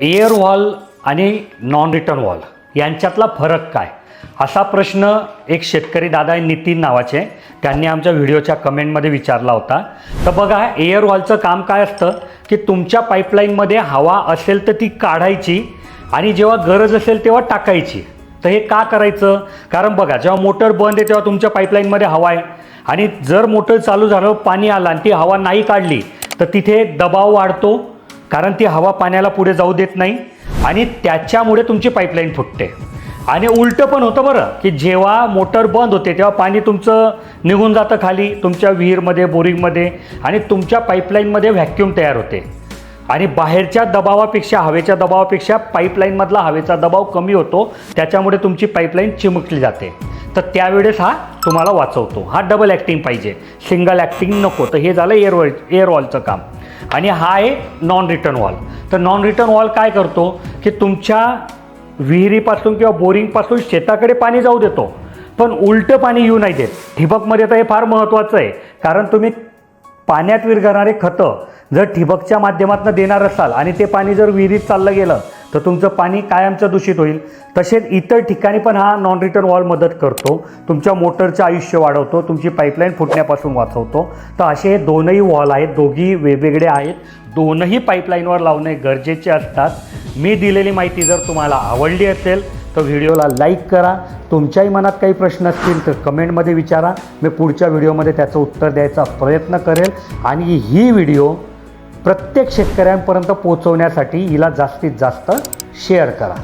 Air valve आणि non return valve यांच्यातला फरक काय? असा प्रश्न एक शेतकरी दादा आहे, नितीन नावाचे त्यांनी आमच्या व्हिडिओच्या कमेंटमध्ये विचारला होता. तर बघा एअर वॉलचं काम काय असतं? की तुमच्या पाईपलाईनमध्ये हवा असेल तर ती काढायची आणि जेव्हा गरज असेल तेव्हा टाकायची. तर हे का करायचं? कारण बघा जेव्हा मोटर बंद आहे तेव्हा तुमच्या पाईपलाईनमध्ये हवा आहे. आणि जर मोटर चालू झालं पाणी आलं आणि ती हवा नाही काढली तर तिथे दबाव वाढतो. कारण ती हवा पाण्याला पुढे जाऊ देत नाही आणि त्याच्यामुळे तुमची पाईपलाईन फुटते. आणि उलटं पण होतं बरं की जेव्हा मोटर बंद होते तेव्हा पाणी तुमचं निघून जातं खाली तुमच्या विहीरमध्ये बोरिंगमध्ये आणि तुमच्या पाईपलाईनमध्ये व्हॅक्यूम तयार होते. आणि बाहेरच्या दबावापेक्षा हवेच्या दबावापेक्षा पाईपलाईनमधला हवेचा दबाव कमी होतो त्याच्यामुळे तुमची पाईपलाईन चिमकली जाते. तर त्यावेळेस हा तुम्हाला वाचवतो. हा डबल ॲक्टिंग पाहिजे. सिंगल ॲक्टिंग नको. तर हे झालं एअर वॉल एअर वॉलचं काम. आणि हा आहे नॉन रिटर्न वॉल तर नॉन रिटर्न वॉल काय करतो? की तुमच्या विहिरीपासून किंवा बोरिंगपासून शेताकडे पाणी जाऊ देतो. पण उलटं पाणी येऊ नाही देत. ठिबकमध्ये तर हे फार महत्त्वाचं आहे. कारण तुम्ही पाण्यात विरघळणारे खतं जर ठिबकच्या माध्यमातून देणार असाल आणि ते पाणी जर विहिरीत चाललं गेलं तर तुमचं पाणी कायमचं दूषित होईल. तसेच इतर ठिकाणी पण हा नॉन रिटर्न वॉल मदत करतो. तुमच्या मोटरचं आयुष्य वाढवतो. तुमची पाईपलाईन फुटण्यापासून वाचवतो. तर असे हे दोनही वॉल आहेत. दोघी वेगवेगळे आहेत. दोनही पाईपलाईनवर लावणे गरजेचे असतात. मी दिलेली माहिती जर तुम्हाला आवडली असेल तर व्हिडिओला लाईक करा. तुमच्याही मनात काही प्रश्न असतील तर कमेंटमध्ये विचारा. मी पुढच्या व्हिडिओमध्ये त्याचं उत्तर द्यायचा प्रयत्न करेल. आणि ही व्हिडिओ प्रत्येक शेतकऱ्यांपर्यंत पोहोचवण्यासाठी हिला जास्तीत जास्त शेअर करा.